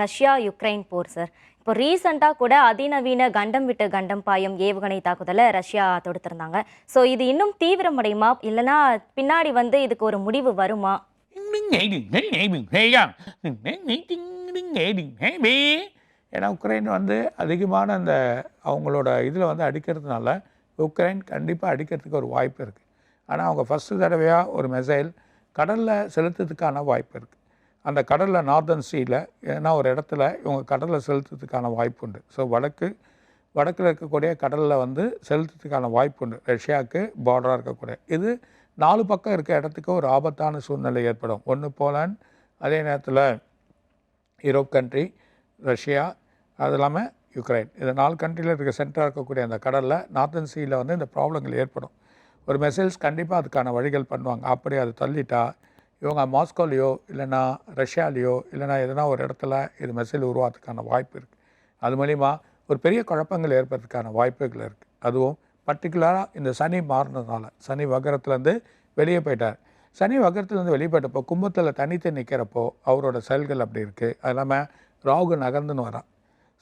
Russia Ukraine போர் sir இப்போ ரீசெண்டாக கூட அதிநவீன கண்டம் விட்டு கண்டம் பாயும் ஏவுகணை தாக்குதலை ரஷ்யா தொடுத்திருந்தாங்க. ஸோ இது இன்னும் தீவிரமடையுமா? இல்லைன்னா பின்னாடி வந்து இதுக்கு ஒரு முடிவு வருமா? ஏன்னா உக்ரைன் வந்து அதிகமான அந்த அவங்களோட இதில் வந்து அடிக்கிறதுனால உக்ரைன் கண்டிப்பாக அடிக்கிறதுக்கு ஒரு வாய்ப்பு இருக்குது ஆனால் அவங்க ஃபஸ்ட்டு தடவையாக ஒரு மெசைல் கடலில் செலுத்துறதுக்கான வாய்ப்பு இருக்குது அந்த கடலில் நார்தன் சீயில் ஏன்னா ஒரு இடத்துல இவங்க கடலில் செலுத்துறதுக்கான வாய்ப்பு உண்டு ஸோ வடக்கு வடக்கில் இருக்கக்கூடிய கடலில் வந்து செலுத்துறதுக்கான வாய்ப்பு உண்டு ரஷ்யாவுக்கு பார்டராக இருக்கக்கூடிய. இது நாலு பக்கம் இருக்க இடத்துக்கு ஒரு ஆபத்தான சூழ்நிலை ஏற்படும். ஒன்று போலாண்ட் அதே நேரத்தில் யூரோப் கண்ட்ரி ரஷ்யா அது இல்லாமல் யுக்ரைன். இது நாலு கண்ட்ரியில் இருக்க சென்டராக இருக்கக்கூடிய அந்த கடலில் நார்த்தன் சீயில் வந்து இந்த ப்ராப்ளங்கள் ஏற்படும். ஒரு மெசேஜ் கண்டிப்பாக அதுக்கான வழிகள் பண்ணுவாங்க. அப்படி அது தள்ளிட்டால் இவங்க மாஸ்கோலேயோ இல்லைன்னா ரஷ்யாலேயோ இல்லைனா எதனா ஒரு இடத்துல இது மெசேஜ் உருவாகிறதுக்கான வாய்ப்பு இருக்குது அது மூலிமா ஒரு பெரிய குழப்பங்கள் ஏற்படுறதுக்கான வாய்ப்புகள் இருக்குது அதுவும் பர்டிகுலராக இந்த சனி மாறினதுனால சனி வகரத்துலேருந்து வெளியே போயிட்டார். சனி வகரத்துலேருந்து வெளியே போயிட்டப்போ கும்பத்தில் தனித்து நிற்கிறப்போ அவரோட செயல்கள் அப்படி இருக்குது அது இல்லாமல் ராகு நகர்ந்துன்னு வரான்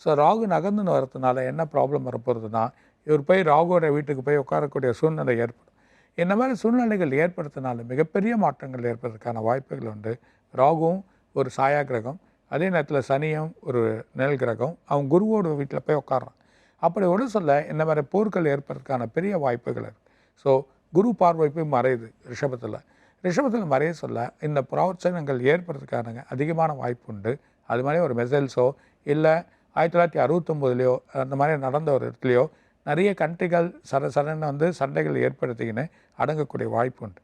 ஸோ ராகு நகர்ந்துன்னு வரதுனால என்ன ப்ராப்ளம் வரப்போகிறதுனா இவர் போய் ராகுவோட வீட்டுக்கு போய் உட்காரக்கூடிய சூழ்நிலை ஏற்படும். இந்த மாதிரி சூழ்நிலைகள் ஏற்படுத்தினாலும் மிகப்பெரிய மாற்றங்கள் ஏற்படுறதுக்கான வாய்ப்புகள் உண்டு. ராகுவும் ஒரு சாயா கிரகம் அதே நேரத்தில் சனியும் ஒரு நெல் கிரகம் அவன் குருவோட வீட்டில் போய் உட்காடுறான் அப்படி ஒரு சொல்ல இந்த மாதிரி போர்கள் ஏற்படுறதுக்கான பெரிய வாய்ப்புகள் இருக்குது ஸோ குரு பார்வை போய் மறையுது ரிஷபத்தில். ரிஷபத்தில் மறைய சொல்ல இந்த பிரவச்சனங்கள் ஏற்படுறதுக்கான அதிகமான வாய்ப்பு உண்டு. அது மாதிரி ஒரு மெசைல்ஸோ இல்லை ஆயிரத்தி தொள்ளாயிரத்தி அறுபத்தொம்போதுலேயோ அந்த மாதிரி நடந்த ஒரு இடத்துலையோ நிறைய கண்ட்ரிகள் சர சரன்னு வந்து சண்டைகள் ஏற்படுத்திக்கின்னு அடங்கக்கூடிய வாய்ப்பு உண்டு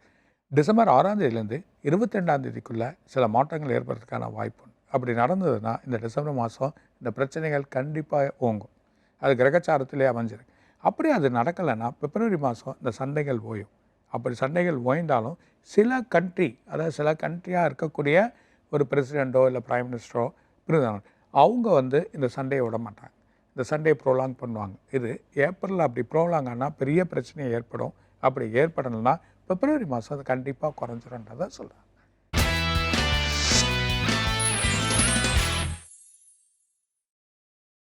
டிசம்பர் ஆறாம் தேதியிலேருந்து இருபத்தி ரெண்டாம் தேதிக்குள்ளே சில மாற்றங்கள் ஏற்படுறதுக்கான வாய்ப்பு உண்டு அப்படி நடந்ததுன்னா இந்த டிசம்பர் மாதம் இந்த பிரச்சனைகள் கண்டிப்பாக ஓங்கும். அது கிரகச்சாரத்திலே அமைஞ்சிருக்கு. அப்படி அது நடக்கலைன்னா பிப்ரவரி மாதம் இந்த சண்டைகள் ஓயும். அப்படி சண்டைகள் ஓய்ந்தாலும் சில கண்ட்ரி அதாவது சில கண்ட்ரியாக இருக்கக்கூடிய ஒரு பிரசிடெண்ட்டோ இல்லை ப்ரைம் மினிஸ்டரோ பிரதமர் அவங்க வந்து இந்த சண்டையை விட மாட்டாங்க. இந்த சண்டே ப்ரோலாங் பண்ணுவாங்க. இது ஏப்ரலில் அப்படி ப்ரோலாங் ஆனால் பெரிய பிரச்சனை ஏற்படும். அப்படி ஏற்படலைன்னா பிப்ரவரி மாதம் அது கண்டிப்பாக குறைஞ்சிரும்ன்றதை சொல்கிறேன்